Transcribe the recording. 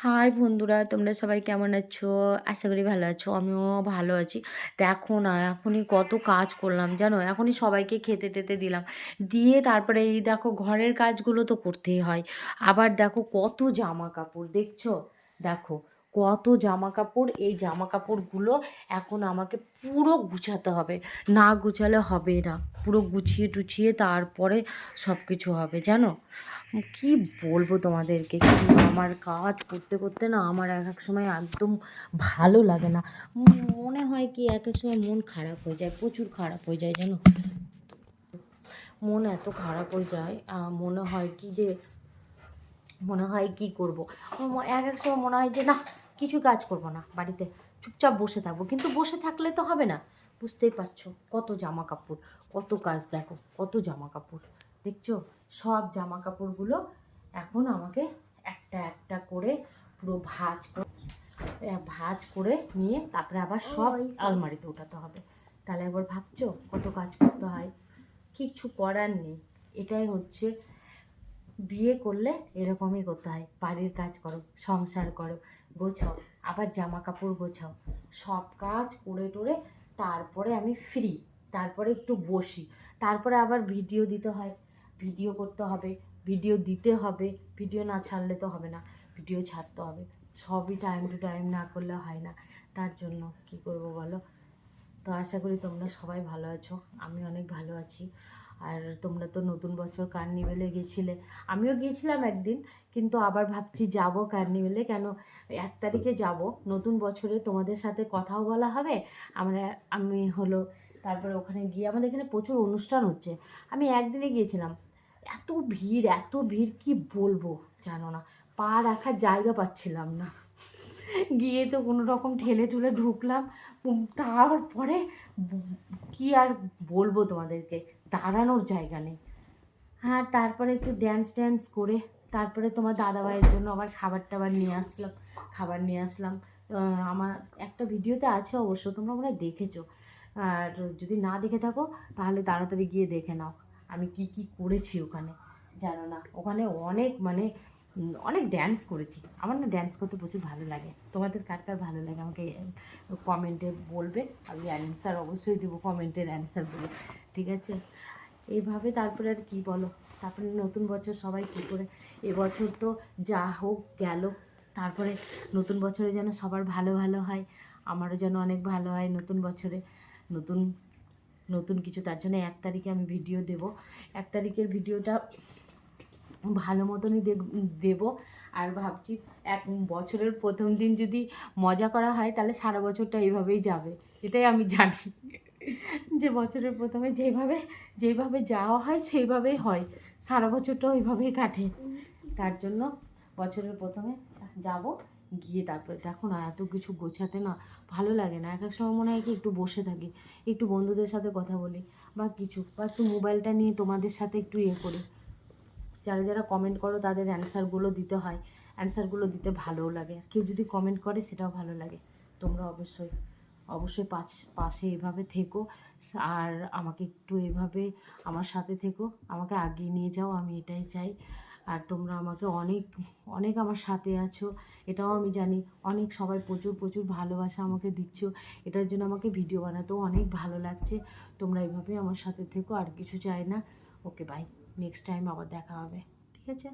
High বন্ধুরা, তোমরা সবাই কেমন আছো? আশা করি ভালো আছো, আমিও ভালো আছি। দেখো না, এখনই কত কাজ করলাম, জানো? এখনই সবাইকে খেতে টেতে দিলাম। দিয়ে তারপরে এই দেখো ঘরের কাজগুলো তো করতেই হয়। আবার দেখো কত জামা কাপড় দেখছ? দেখো কত জামা কাপড় এই জামা কাপড়গুলো এখন আমাকে পুরো গুছাতে হবে। না গুছালে হবে না, পুরো গুছিয়ে টুছিয়ে তারপরে সব কিছু হবে, জানো? কি বলব তোমাদেরকে? আমার কাজ করতে করতে না আমার এক এক সময় একদম ভালো লাগে না। মনে হয় কি এক এক সময় মন খারাপ হয়ে যায়, প্রচুর খারাপ হয়ে যায় জানো? মন এত খারাপ হয়ে যায় মনে হয় কি যে, মনে হয় কি করব? এক এক সময় মনে হয় যে, না, কিছু কাজ করব না, বাড়িতে চুপচাপ বসে থাকব। কিন্তু বসে থাকলে তো হবে না। বুঝতেই পারছ, কত জামা কাপড় কত কাজ দেখো, কত জামা কাপড় দেখছ? সব জামা কাপড়গুলো এখন আমাকে একটা একটা করে পুরো ভাজ করে ভাজ করে নিয়ে তারপরে আবার সব আলমারিতে ওঠাতে হবে। তাহলে একবার ভাবছ কত কাজ করতে হয়? কিছু করার নেই। এটাই হচ্ছে বিয়ে করলে এরকমই করতে হয়। বাড়ির কাজ করো সংসার করো গোছাও আবার জামা কাপড় গোছাও। সব কাজ করে টোরে তারপরে আমি ফ্রি তারপরে একটু বসি তারপরে আবার ভিডিও দিতে হয়। ভিডিও করতে হবে, ভিডিও দিতে হবে, ভিডিও না ছাড়লে তো হবে না, ভিডিও ছাড়তে হবে। সবই টাইম টু টাইম না করলে হয় না। তার জন্য কি করব বলো? তো আশা করি তোমরা সবাই ভালো আছো, আমি অনেক ভালো আছি। আর তোমরা তো নতুন বছর কার্নিভেলে গেছিলে। আমিও গিয়েছিলাম একদিন, কিন্তু আবার ভাবছি যাব কার্নিভেলে। কেন? এক তারিখে যাব, নতুন বছরে তোমাদের সাথে কথাও বলা হবে। আমরা, আমি হলো, তারপরে ওখানে গিয়ে আমাদের এখানে প্রচুর অনুষ্ঠান হচ্ছে। আমি একদিনে গিয়েছিলাম। এত ভিড় এত ভিড়, কি বলব? জানো না, পা রাখার জায়গা পাচ্ছিলাম না। গিয়ে তো কোনো রকম ঠেলে ঠুলে ঢুকলাম। তারপরে কি আর বলব তোমাদেরকে? দাঁড়ানোর জায়গা নেই। হ্যাঁ তারপরে একটু ড্যান্স ড্যান্স করে, তারপরে তোমার দাদাভাইয়ের জন্য আবার খাবার টাবার নিয়ে আসলাম, খাবার নিয়ে আসলাম। আমার একটা ভিডিওতে আছে অবশ্য, তোমরা মনে দেখেছ। আর যদি না দেখে থাকো, তাহলে তাড়াতাড়ি গিয়ে দেখে নাও। আমি কি কি করেছি ওখানে? জানো না, ওখানে অনেক মানে অনেক ড্যান্স করেছি। আমার না ড্যান্স করতে প্রচুর ভালো লাগে। তোমাদের কার কার ভালো লাগে আমাকে কমেন্টে বলবে। আমি অ্যান্সার অবশ্যই দেবো কমেন্টের অ্যান্সার বলে। ঠিক আছে? এইভাবে তারপরে আর কি বলো? তারপরে নতুন বছর সবাই কী করে? এবছর তো যা হোক গেল। তারপরে নতুন বছরে যেন সবার ভালো ভালো হয়, আমারও যেন অনেক ভালো হয় নতুন বছরে। নতুন নতুন কিছু, তার জন্য এক তারিখে আমি ভিডিও দেব। এক তারিখের ভিডিওটা ভালো মতনই দেব। আর ভাবছি এক বছরের প্রথম দিন যদি মজা করা হয়, তাহলে সারা বছরটা এইভাবেই যাবে। এটাই আমি জানি। যে বছরের প্রথমে যেভাবে যেভাবে যাওয়া হয়, সেইভাবেই হয়। সারা বছরটা ওইভাবেই কাটে। তার জন্য বছরের প্রথমে যাব। গিয়ে তারপরে দেখো না, এত কিছু গোছাতে না ভালো লাগে না। এক এক সময় মনে হয় কি একটু বসে থাকি, একটু বন্ধুদের সাথে কথা বলি বা কিছু, বা একটু মোবাইলটা নিয়ে তোমাদের সাথে একটু ইয়ে করি। যারা যারা কমেন্ট করো তাদের অ্যান্সারগুলো দিতে হয় অ্যান্সারগুলো দিতে ভালোও লাগে। কেউ যদি কমেন্ট করে সেটাও ভালো লাগে। তোমরা অবশ্যই অবশ্যই পাশ পাশে এভাবে থেকো। আর আমাকে একটু এভাবে আমার সাথে থেকো, আমাকে আগিয়ে নিয়ে যাও, আমি এটাই চাই। আর তোমরা আমাকে অনেক অনেক আমার সাথে আছো। এটাও আমি জানি, অনেক সবাই প্রচুর প্রচুর ভালোবাসা আমাকে দিচ্ছ। এটার জন্য আমাকে ভিডিও বানাতেও অনেক ভালো লাগছে। তোমরা এইভাবে আমার সাথে থেকো, আর কিছু চাই না। ওকে বাই নেক্সট টাইম আবার দেখা হবে। ঠিক আছে?